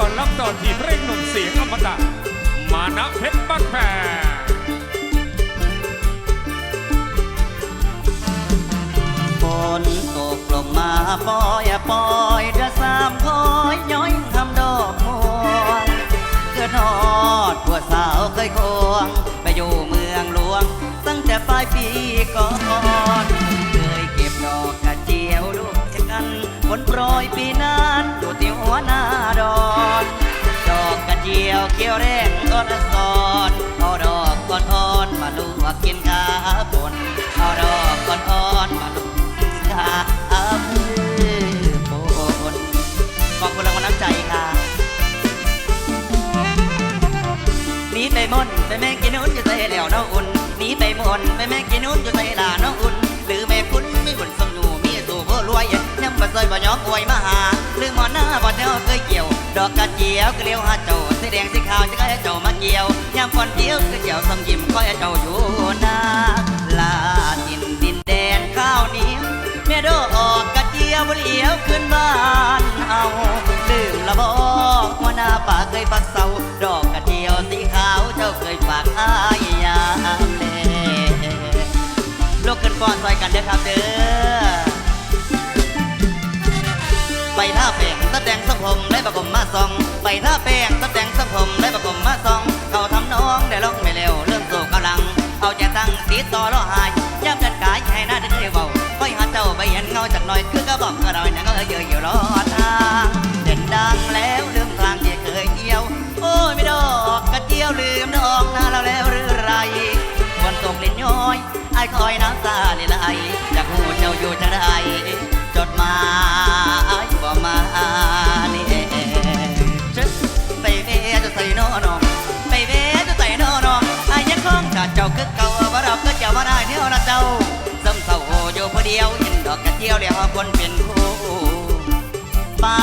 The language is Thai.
ก่อนรับต่อที่เพลงหนุ่มเสียงอมตะ มานะเพชรบ้านแพงฝนตกลงมาปอยปอยเดือดสามคอยย้อยทำดอกม่วงเกิดฮอดผัวสาวเคยควง ไปอยู่เมืองหลวง ตั้งแต่ปลายปีก่อน จียวเขียวแรงอ่อนสอนเอาดอกก้อนอ่อนมาลวกกินขาบนเอาดอกก้อนอ่อนมาลวกกินขาบนขอบคุณรางวัลน้ำใจค่ะหนีไปมนไปแม่กินนุ่นอยู่ใจแล้วน้องอุ่นหนีไปมนไปแม่กินนุ่นอยู่ใจลาน้องอุ่นหรือแม่คุณไม่บุญสมอยู่มีสู่ผู้รวยยังบ่ซอยบ่ยอมอวยมาหาหรือหมอหน้าบ่เจ้าเคยเกี่ยว ดอกกระเจียวก็เลี้ยวหาเจ้าสีแดงสีขาวจะให้เจ้ามาเกี่ยวยามฝนเที่ยวก็เจียวสมยิ้มคอยให้เจ้าอยู่นาลาดินดินแดนข้าวเหนียวแม่ดออกกระเจียวบ่เลี้ยวขึ้นบ้านเอาลืมละบอกว่าหน้าป่าเคยฝักเสาดอกกระเจียวสีขาวเจ้าเคยฝากอายยามแลลุกขึ้นฟ้อนซอยกันเด้อครับเด้อ งสังผมได้ประกมมาซองไปท่าแป้งตบแดงสังผมได้ประกมมาซองเขาทำน้องได้ร้องไม่เร็วเรื่องโศกกำลัง เอาใจตั้งติดต่อรอหายย้ำกันกายให้หน้าได้เบาค่อยหาเจ้าไปเห็นเงาจากหน่อยคือกระบอกกระดอยนั่งก็เยอะอยู่รอทา นะเจ้าเสริมเศร้าอยู่ผู้เดียวเห็นดอกกระเจียวเดียว่าคนเป็นผู้ป้า